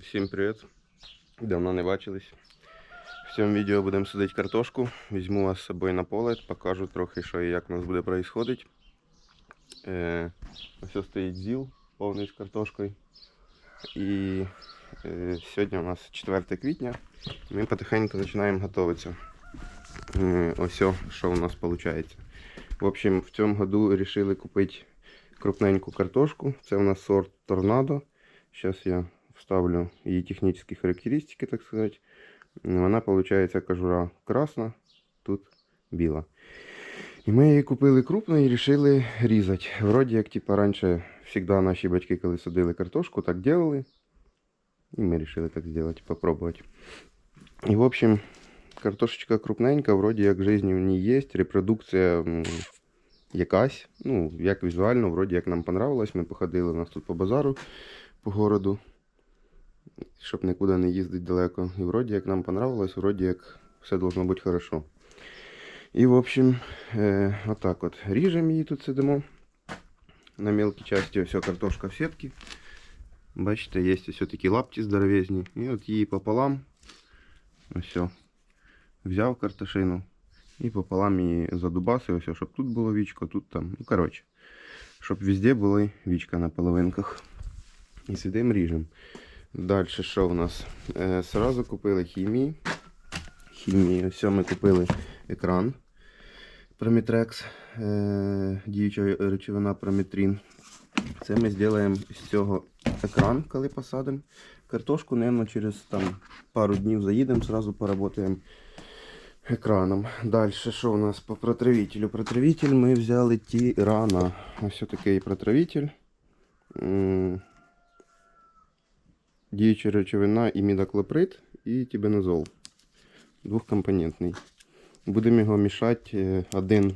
Всім привіт! Давно не бачились. В цьому відео будемо садити картошку. Візьму вас з собою на поле, покажу трохи, що і як у нас буде происходить. Е, ось стоїть зіл повний з картошкою. І е, сьогодні у нас 4 квітня. Ми потихеньку починаємо готуватися. Е, ось що у нас виходить. В общем, в цьому году вирішили купити крупненьку картошку. Це у нас сорт Торнадо. Зараз я вставлю її технічні характеристики, так сказати. Вона виходить кожура красна, тут біла. І ми її купили крупно і вирішили різати. Вроді як типа, раніше завжди наші батьки, коли садили картошку, так делали. І ми вирішили так зробити, попробувати. І в общем, картошечка крупненька, вроді як життя в ній є, репродукція якась. Ну, як візуально, вроді як нам понравилось. Ми походили у нас тут по базару по городу, щоб нікуди не їздити далеко. І вроді як нам понравилось, вроді як все должно бути хорошо. І в общем, е, отак от ріжемо її тут сидимо. На мелкій часті ось картошка в сітці. Бачите, є ось такі лапті здоровезні. І от її пополам. Ось. Взяв картошину і пополам її задубасив, ось, щоб тут було вічко, тут там. Ну, коротше, щоб везде були вічка на половинках. І сидимо ріжемо. Далі що у нас? Е, сразу купили хімії. Хімії. Ось ми купили екран Promitrex, е, діюча речовина Promitrin. Це ми зробимо з цього екран, коли посадимо. Картошку, мабуть, через там, пару днів заїдемо, сразу поработаємо екраном. Далі, що у нас по протравителю? Протравитель ми взяли Тірана. Ось такий протравитель. Діюча речовина і мідаклоприд, і тібеназол. Двохкомпонентний. Будемо його мішати. е, Один,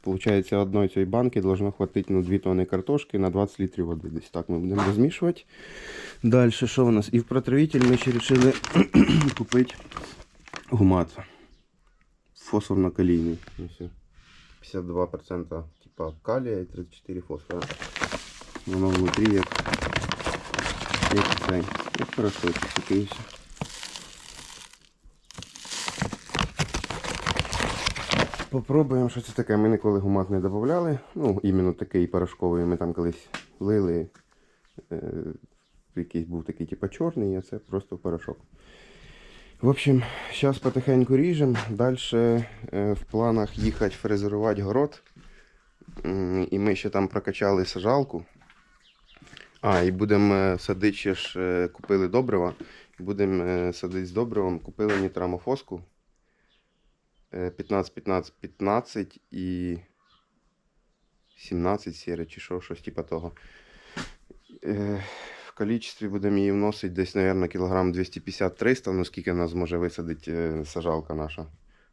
получається, одної цієї банки должно хватити на 2 тонни картошки на 20 літрів води. Десь так ми будемо розмішувати. Далі, що у нас? І в протравитель ми ще вирішили купити гумат. Фосфорно-калійний. 52% типа калія і 34 фосфора. Воно внутрі як, як цей. Як хорошо, такий все. Попробуємо, що це таке. Ми ніколи гумат не додавали. Ну, іменно такий порошковий. Ми там колись лили. Е, якийсь був такий, типу, чорний, а це просто порошок. В общем, зараз потихеньку ріжемо. Далі е, в планах їхати фрезерувати город. І ми ще там прокачали сажалку. А, і будемо е, садити ж е, купили добрива. Будемо е, садити з добривом. Купили нітрамофоску. Е, 15, 15, 15 і 17 сіре чи що, щось типа того. В кількості будемо її вносити десь, мабуть, кілограм 250-300, ну скільки нас зможе висадити сажалка наша,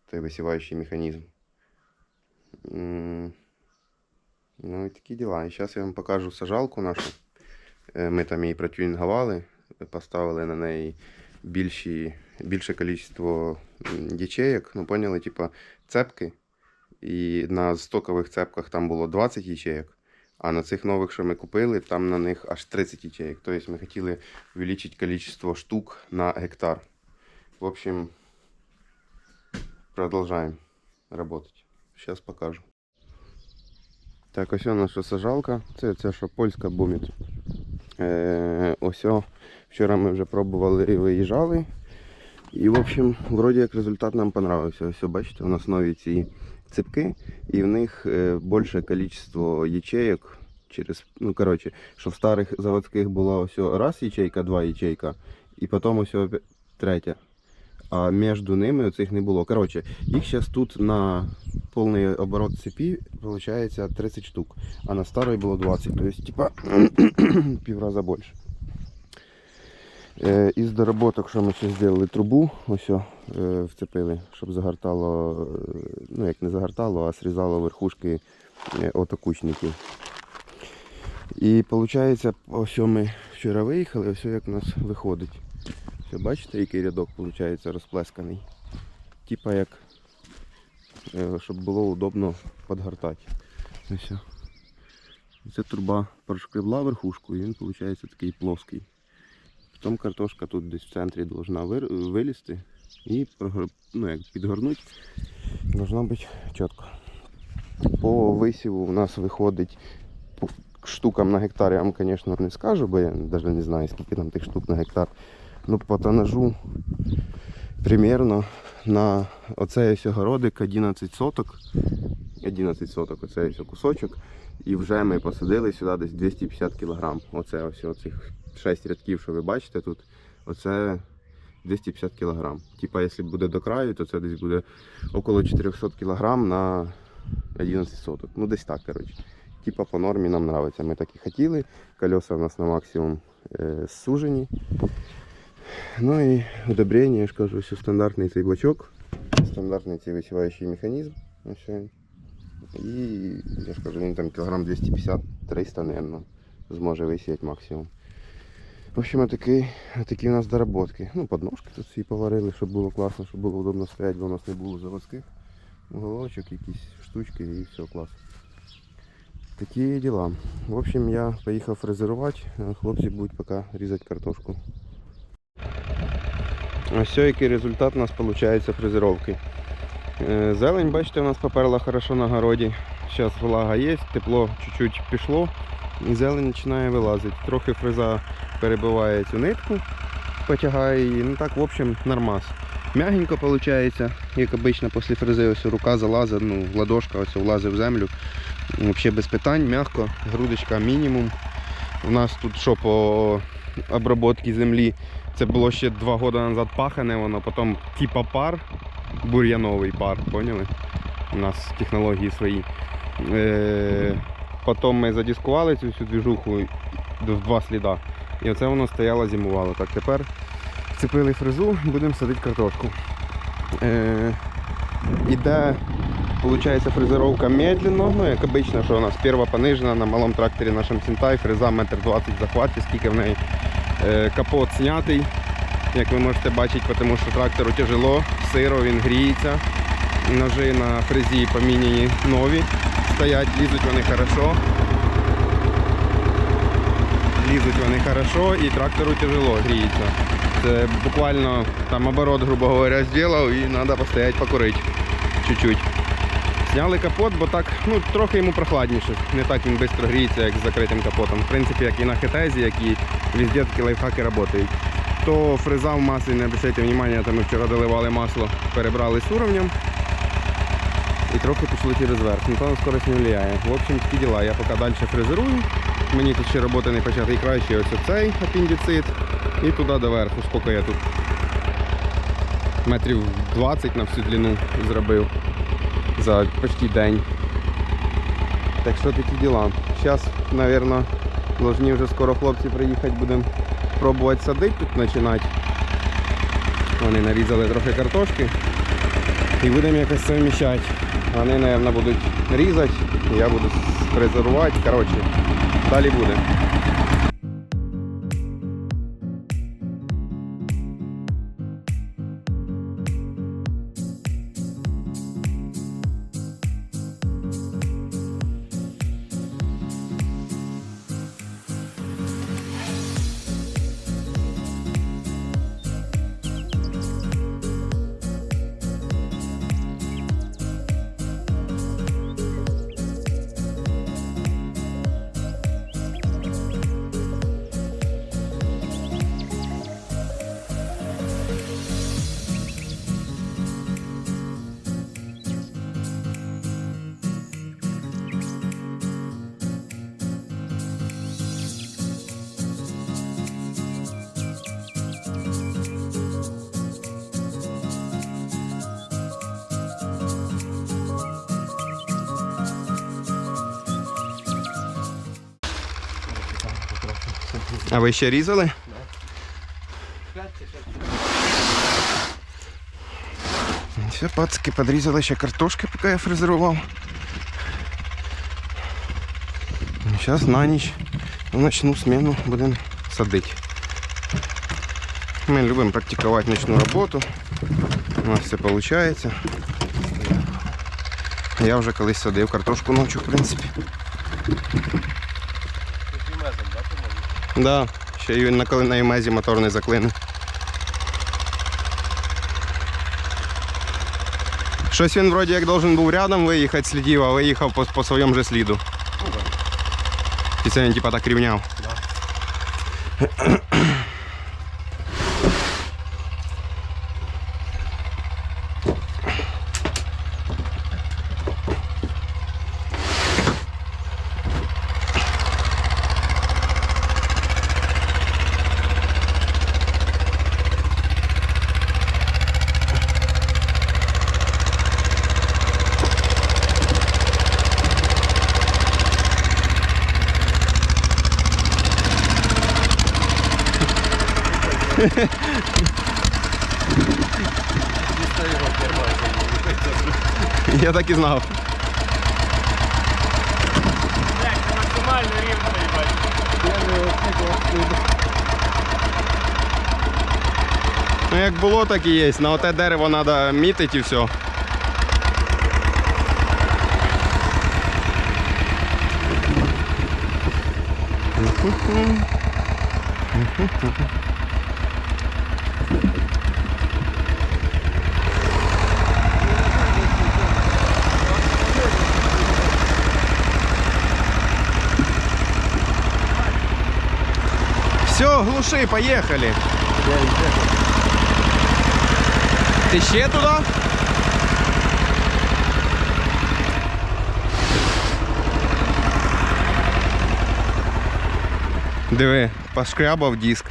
той висіваючий механізм. Ну і такі діла. І зараз я вам покажу сажалку нашу. Е, Ми там її протюнінгували, поставили на неї більші, більше кількість ячеек. Ну, поняли, типа цепки. І на стокових цепках там було 20 ячеек. А на цих нових, що ми купили, там на них аж 30 ячеек. Тобто ми хотіли увеличить количество штук на гектар. В общем, продолжаем работать. Сейчас покажу. Так, ось наша сажалка. Це, це що польська буміт. Е, ось вчора ми вже пробували і виїжджали. І, в общем, вроді як результат нам понравився. Ось, бачите, у нас нові ці ципки і в них е, більше кількість ячеек через. Ну, коротше, що в старих заводських була ось раз ячейка, два ячейка, і потім ось третя. А між ними оцих не було. Коротше, їх зараз тут на повний оборот цепі виходить 30 штук, а на старої було 20. Тобто, типа, півраза більше. Е, Із доработок, що ми ще зробили трубу, ось е, вцепили, щоб загортало, е, ну як не загортало, а срізало верхушки отокучників. І виходить, ось ми вчора виїхали, ось як у нас виходить. Все, бачите, який рядок виходить розплесканий. Типа як, е, щоб було удобно підгортати. Ось. Це труба прошкребла верхушку і він виходить такий плоский. Потім картошка тут десь в центрі должна вилізти і ну, як підгорнути. Должна бути чітко. По висіву у нас виходить штукам на гектар, я вам, звісно, не скажу, бо я навіть не знаю, скільки там тих штук на гектар. Ну, по тонажу примерно на оцей ось огородик 11 соток. 11 соток, оцей ось кусочок. І вже ми посадили сюди десь 250 кг. Оце ось оцих 6 рядків, що ви бачите тут. Оце 250 кг. Типа, якщо буде до краю, то це десь буде около 400 кг на 11 соток. Ну десь так, коротше. Типа по нормі нам подобається. Ми так і хотіли. Колеса у нас на максимум е, зсужені. Ну і удобрення, я ж кажу, все стандартний цей бачок, стандартний цей висіваючий механізм. Ось він. І я ж кажу, він там кілограм 250-300, мабуть, зможе висіяти максимум. В общем, такі, такі у нас доработки. Ну, подножки тут всі поварили, щоб було класно, щоб було удобно стояти, бо у нас не було заводських уголочок, якісь штучки і все клас. Такі діла. В общем, я поїхав фрезерувати, хлопці будуть поки різати картошку. Ось який результат у нас виходить фрезеровки. Е, Зелень, бачите, у нас поперла хорошо на городі. Зараз влага є, тепло чуть-чуть пішло і зелень починає вилазити. Трохи фреза перебиває цю нитку, потягає її. Ну так, в общем, нормас. Мягенько виходить, як обично після фрези, ось рука залазить, ну, ладошка ось влазить в землю. Взагалі без питань, м'яко, грудочка мінімум. У нас тут що по обробці землі, це було ще два роки назад пахане, воно потім типа пар, бур'яновий пар, поняли? У нас технології свої. Е, потім ми задіскували цю всю двіжуху в два сліда. І оце воно стояло, зимувало. Так, тепер вцепили фрезу, будемо садити картошку. Е, іде, виходить, фрезеровка медленно, ну як обично, що у нас перша понижена на малому тракторі нашому Сінтай, фреза метр двадцять захваті, скільки в неї капот знятий, як ви можете бачити, тому що трактору тяжело, сиро, він гріється. Ножи на фрезі поміняні нові, стоять, лізуть вони хорошо. Лізуть вони хорошо і трактору тяжело гріється. Це буквально там оборот, грубо говоря, зробив і треба постояти покурити чуть-чуть. Зняли капот, бо так ну, трохи йому прохладніше. Не так він швидко гріється, як з закритим капотом. В принципі, як і на хетезі, як і везде такі лайфхаки працюють. То фреза в маслі, не обращайте внимання, там ми вчора доливали масло, перебрали з уровнем. І трохи пішли через верх. Ну, то на скорость не впливає. В общем, такі діла. Я поки далі фрезерую. Мені тут ще роботи не почати краще. Ось оцей апендицит. І туди до верху. Скільки я тут? Метрів 20 на всю длину зробив за почти день. Так що такі діла. Зараз, мабуть, повинні вже скоро хлопці приїхати, будемо пробувати садити тут починати. Вони нарізали трохи картошки і будемо якось совміщати. Вони, мабуть, будуть різати, я буду фрезерувати. Коротше, далі буде. ви ще різали? Все, пацки, подрізали ще картошки, поки я фрезерував. Зараз на ніч в ночну зміну будемо садити. Ми любимо практикувати ночну роботу. У нас все виходить. Я вже колись садив картошку ночі, в принципі. Да, ще й на коли на Юмезі мотор не заклине. Щось він вроді як должен був рядом виїхати слідів, а виїхав по, по своєму же сліду. Ну да. І це він типа так рівняв. Чисто Я так і знав. Так, це максимально рівно, їбать. Ну як було, так і є. На оте дерево треба мітити і все. Все, глуши, поехали. Ти ще туди? Диви, пошкрябав диск.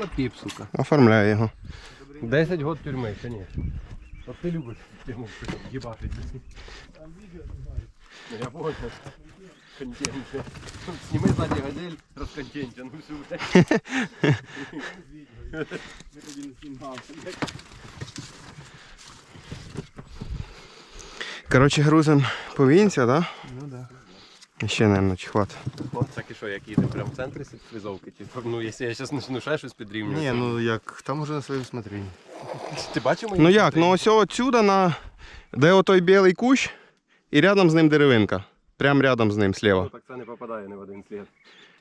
Лапіп, сука. Оформляю його. 10 год тюрми, конечно. От ти любиш їбашить. Ну я понял. Контент. Сніми ззаді газель, розконтентя, ну все, блядь. Коротше, грузим повінця, да? Ну да. Ще, мабуть, хват. От так і що, як їдемо прямо в центрі фрізовки? Чи, ну, якщо я зараз почну ще щось підрівнювати. Не, ну як, там уже на своє усмотрення. Ти бачив мої Ну як? Ну ось отсюда на. Де отой білий кущ, і рядом з ним деревинка. Прям рядом з ним Ну, слева. так це не попадає ні в один слід.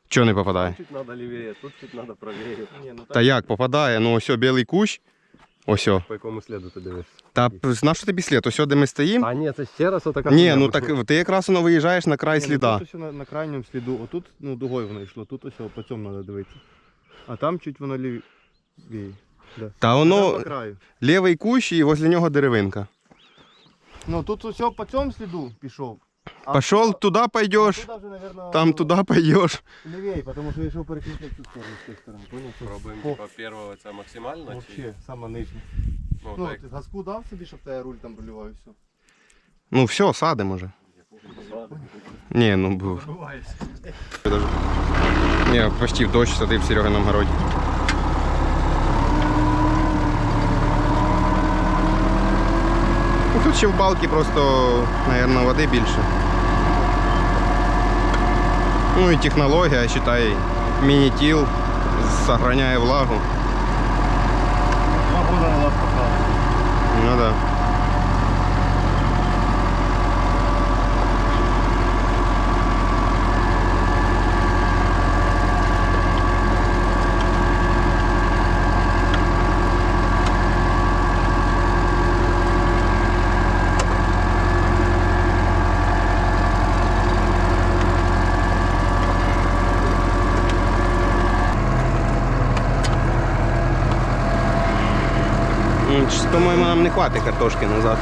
Чого не попадає? Чуть треба лівіє, тут чуть треба правіє. Не, ну Та як попадає? Ну ось о, білий кущ. Ось. о. По якому сліду ти дивишся? Та на що тобі слід? Ось о, де ми стоїмо? А ні, це ще раз отака. Ні, ну так ти якраз воно виїжджаєш на край Ні, ну, сліда. Тут на, на крайньому сліду, отут ну, дугою воно йшло, тут ось по цьому треба дивитися. А там чуть воно лівіє. Да. Та воно лівий кущ і возле нього деревинка. Ну тут ось по цьому сліду пішов. А Пішов, туди пойдеш, туди вже, наверное, там туди пойдеш. Лівей, тому що я йшов переключати цю сторону з цієї сторони. Понял? Що Пробуємо по- типа першого це максимально чи. Вообще, саме нижнє. Ну, Ну, так. ти газку дав собі, щоб тебе руль там рулював і все. Ну все, садимо вже. Ні, ну був. Ні, почти в дощ садив Серега на городі. Тут ще в балки просто, мабуть, води більше. Ну і технологія, считай, міні-тіл, сохраняє влагу. Два года назад показав. Ну да. Хватить картошки назад.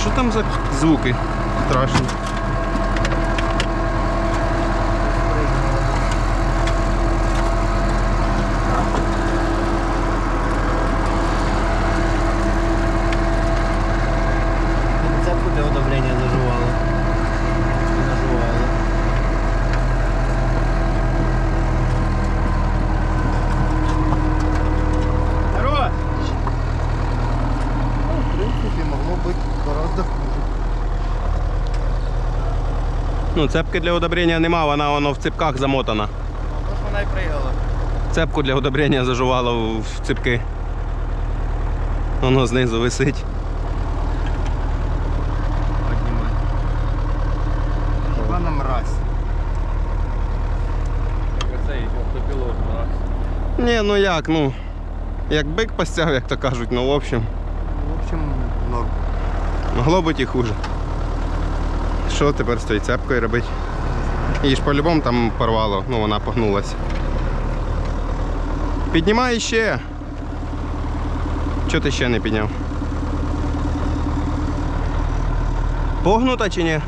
Що там за звуки страшні? Ну, цепки для удобрення нема, вона воно в цепках замотана. Тож вона і пригала. Цепку для удобрення зажувало в цепки. Воно знизу висить. Івана мразь. Ні, ну як, ну. Як бик постяв, як то кажуть, ну в общем, В общем, норм. могло бути і хуже. Що тепер з тою цепкою робити? Її ж по-любому там порвало, ну вона погнулася. Піднімай ще. Чого ти ще не підняв? Погнута чи ні? Як,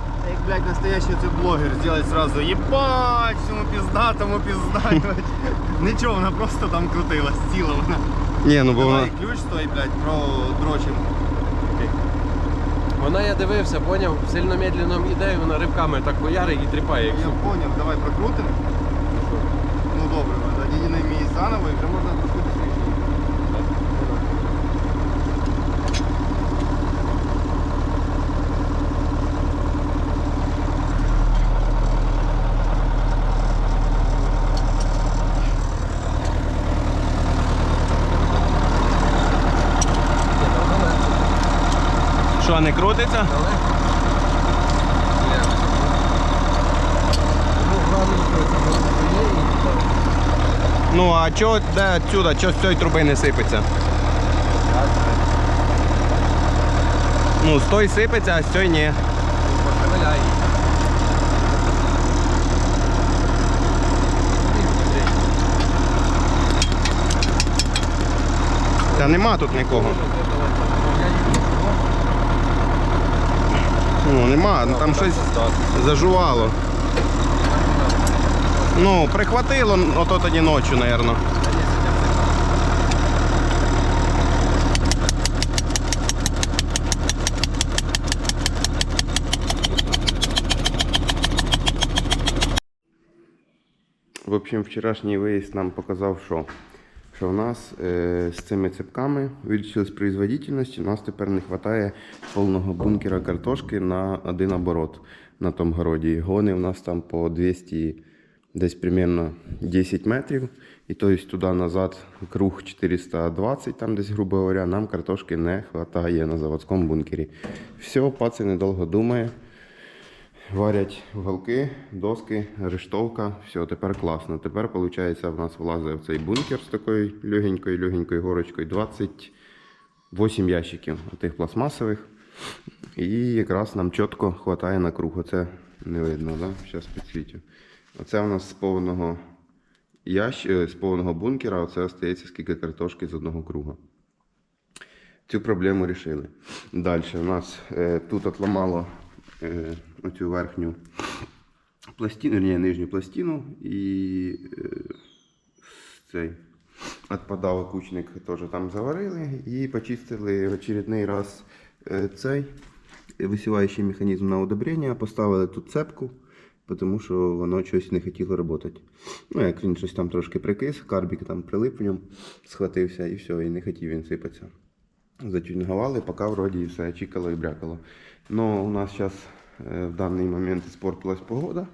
блядь, настоящий цей блогер сделать сразу ебать, всьому пиздатому пиздать. Нічого, вона просто там крутилась, ціла вона. Ні, ну бо вона. Ключ той, блядь, про дрочим. Вона я дивився, поняв, сильно медленно іде, і вона ривками так хуярить і тріпає. як Я сука. понял, давай прокрутим. Ну добре, тоді мій заново і вже можна трошки Що, не крутиться? Ну а чого де отсюда, чого з цієї труби не сипеться? Ну, з тої сипеться, а з цієї ні. Та нема тут нікого. Ну, нема, ну, там щось зажувало. Ну, прихватило ото тоді ночі, мабуть. В общем, вчорашній виїзд нам показав, що, що в нас е, з цими цепками збільшилась производительність. У нас тепер не вистачає повного бункера картошки на один оборот на тому городі. Гони у нас там по 200, десь примерно 10 метрів. І тобто туди-назад круг 420, там десь, грубо говоря, нам картошки не вистачає на заводському бункері. Все, паци недовго думає. Варять уголки, доски, рештовка. Все, тепер класно. Тепер, виходить, в нас влазить в цей бункер з такою легенькою горочкою 28 ящиків тих пластмасових. І якраз нам чітко вистачає на круг. Оце не видно, да? Зараз підсвітю. Оце у нас з повного ящ... е, з повного бункера, оце остається скільки картошки з одного круга. Цю проблему рішили. Далі у нас е, тут отламало е, оцю верхню пластину, ні, нижню пластину і е, цей відпадав окучник теж там заварили і почистили в очередний раз е, цей висіваючий механізм на удобрення, поставили тут цепку, тому що воно щось не хотіло працювати. Ну, як він щось там трошки прикис, карбік там прилип в ньому, схватився і все, і не хотів він сипатися затюнгували, поки вроді все чікало і брякало. Но у нас зараз в даний момент спортилась погода.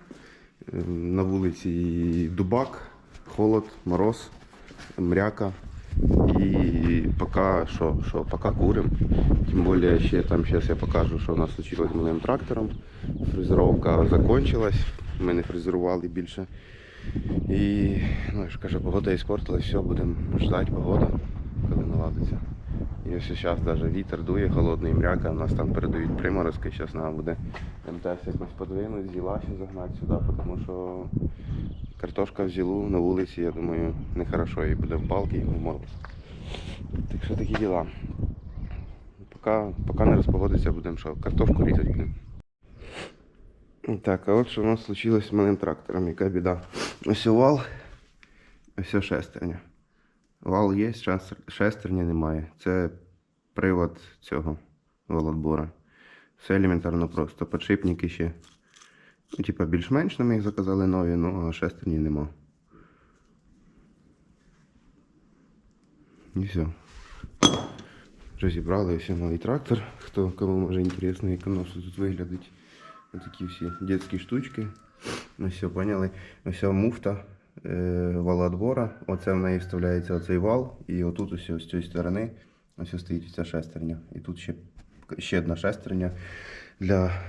Е, На вулиці дубак, холод, мороз, мряка. І поки що, що поки курим. Тим більше ще там зараз я покажу, що у нас случилось з моїм трактором. Фрезеровка закончилась, ми не фрезерували більше. І ну, я ж кажу, погода іспортилась, все, будемо ждати погоду, коли наладиться. Ось зараз навіть вітер дує, холодний мряка, у нас там передають приморозки, зараз треба буде МТС якось подвинути, зіла ще загнати сюди, тому що картошка в зілу на вулиці, я думаю, нехорошо, і буде в балки, і в мороз. Так що такі діла. Поки, поки не розпогодиться, будемо що, картошку різати будемо. Так, а от що у нас случилось з моїм трактором, яка біда. Ось вал, ось шестерня. Вал є, шестер- шестерні немає. Це привод цього володбора. Все елементарно просто. Подшипники ще. Ну, типа більш-менш нам їх заказали нові, ну а шестерні нема. І все. Розібрали ось новий трактор. Хто кому може інтересно, як воно все тут виглядить. Ось такі всі дитячі штучки. Ну все, поняли. Ось муфта е, валоотбора. Оце в неї вставляється оцей вал. І отут ось з цієї сторони ось стоїть ця шестерня. І тут ще, ще одна шестерня для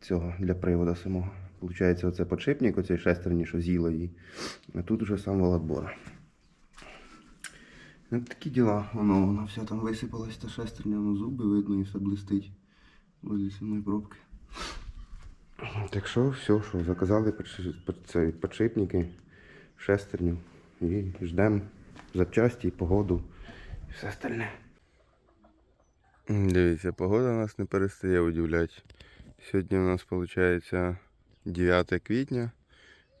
цього, для приводу самого. Получається, оце подшипник, оцей шестерні, що з'їло її. А тут уже сам валоотбор. Ну, такі діла. Воно, воно все там висипалось, та шестерня, воно зуби видно і все блистить. Возле самої пробки. Так що, все, що заказали подшипники, шестерню і ждемо запчасті, погоду і все остальне. Дивіться, погода нас не перестає удивляти. Сьогодні у нас виходить 9 квітня.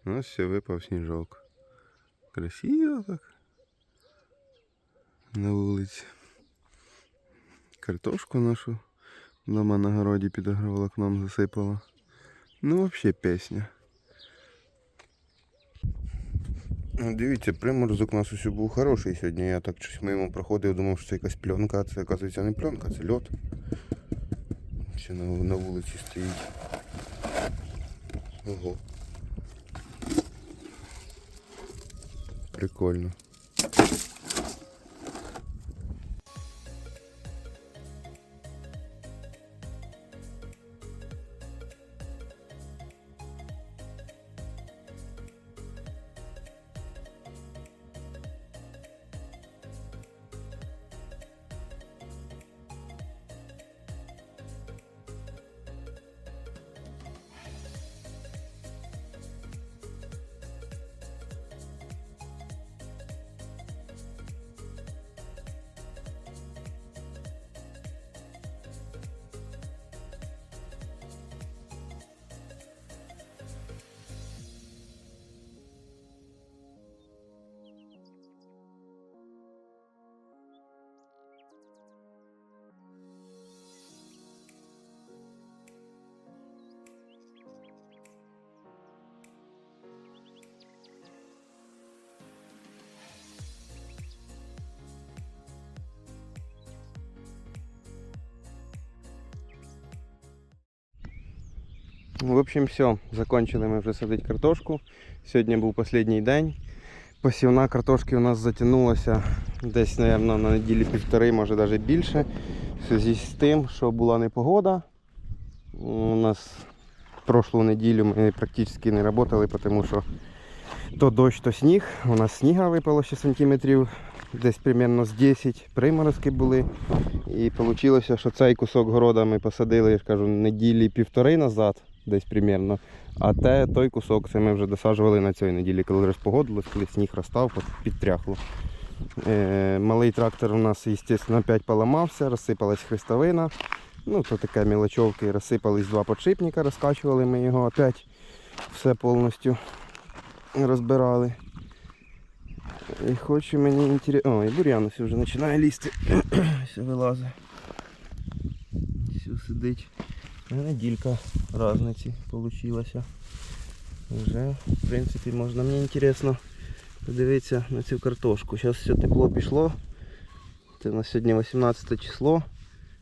У нас все випав сніжок. Красиво так. На вулиці. Картошку нашу дома на городі під агроволокном засипала. Ну, вообще пісня. Ну, Дивіться, приморозок у нас усе був хороший сьогодні. Я так щось мимо проходив, думав, що це якась пленка, це, оказується, не пленка, це льот. Ще на, на вулиці стоїть. Ого. Прикольно. В общем, все. Закончили ми вже садити картошку. Сьогодні був останній день. Посівна картошки у нас затягнулася десь, мабуть, на неділі півтори, може навіть більше. В зв'язку з тим, що була непогода. У нас прошлу неділю ми практично не працювали, тому що то дощ, то сніг. У нас сніга випало ще сантиметрів десь приблизно з 10. Приморозки були. І вийшло, що цей кусок города ми посадили, я ж кажу, неділі півтори назад, десь примерно. А те, той кусок це ми вже досаджували на цій неділі, коли розпогодилось, коли сніг розстав, підтряхло. Е, малий трактор у нас, звісно, опять поламався, розсипалась хрестовина. Ну, то таке мілочовки, розсипались два подшипника, розкачували ми його опять. Все повністю розбирали. І хочу мені інтересно. О, і бур'ян ось вже починає лізти. Все вилазить. Все сидить. А Неділька разниці получилася. Вже, в принципі, можна. Мені інтересно подивитися на цю картошку. Зараз все тепло пішло. Це на сьогодні 18 число.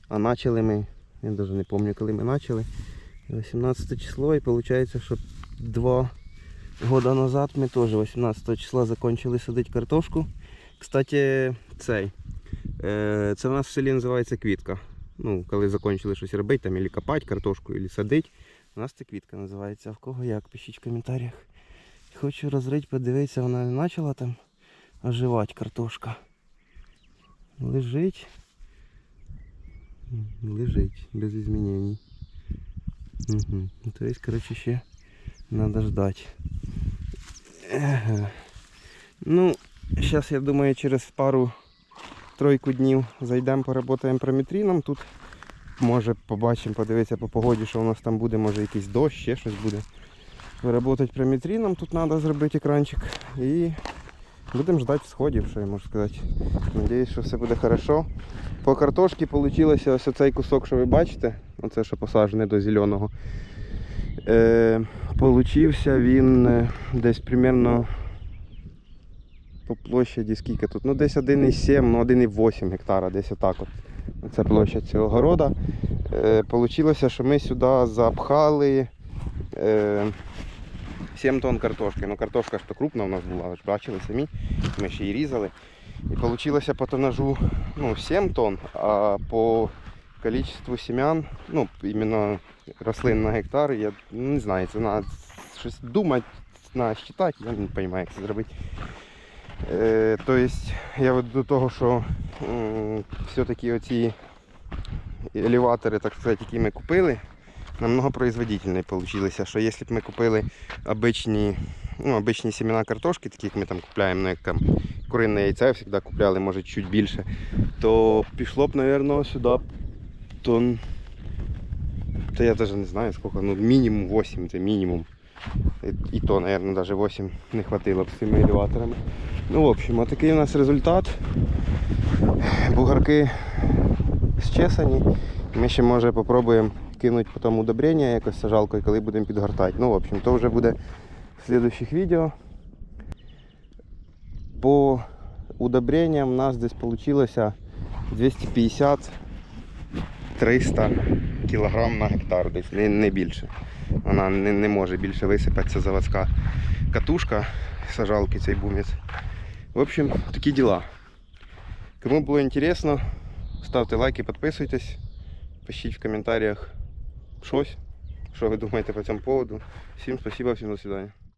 А почали ми, я навіть не пам'ятаю, коли ми почали. 18 число і виходить, що два года назад ми теж 18 числа закончили садити картошку. Кстати, цей. Е, це в нас в селі називається квітка. Ну, коли закінчили щось робити, там, або копати картошку, або садити. У нас це квітка називається. А в кого як? Пишіть в коментарях. Хочу розрити, подивитися, вона не почала там оживати картошка. Лежить. Лежить, без змінень. Угу. То есть, короче, ще ждать. Еге. Ну, зараз я думаю, через пару-тройку днів зайдемо, поработаємо прометріном. Тут може побачимо, подивитися по погоді, що у нас там буде, може якийсь дощ, ще щось буде. Вироботати прометріном, тут треба зробити екранчик. І будемо ждати сходів, що я можу сказати. Надіюсь, що все буде хорошо. По картошці вийшло ось цей кусок, що ви бачите, оце що посаджене до зеленого. Е, получився він е, десь примерно по площаді скільки тут? Ну десь 1,7, ну 1,8 гектара, десь отак от. Це площа цього города. Е, Получилося, що ми сюди запхали е, 7 тонн картошки. Ну, картошка ж то крупна у нас була, ви ж бачили самі. Ми ще її різали. І вийшло по тонажу ну, 7 тонн, а по количеству семян, ну, іменно рослин на гектар, я не знаю, це треба щось думати, треба считати, я не розумію, як це зробити. Е, тобто, я веду до того, що все-таки оці елеватори, так сказати, які ми купили, намного производительні получилися. Що якщо б ми купили обичні, ну, обичні семена картошки, такі як ми там купляємо, ну, як там курине яйце завжди купляли, може чуть більше, то пішло б, мабуть, сюди тонн. Та я навіть не знаю скільки, ну мінімум 8, це мінімум. І то, мабуть, навіть 8 не хватило б з цими елеваторами. Ну, в общем, отакий у нас результат. Бугарки зчесані. Ми ще може попробуємо кинути потім удобрення якось сажалкою, коли будемо підгортати. Ну, в общем, то вже буде в слідучих відео. По удобренням у нас десь вийшло 250 300 кг на гектар, десь не, не більше. Вона не, не може більше висипатися заводська катушка сажалки цей бумець. В общем, такі діла. Кому було інтересно, ставте лайки, підписуйтесь, пишіть в коментарях щось, що ви думаєте по цьому поводу. Всім спасибо, всім до свидання.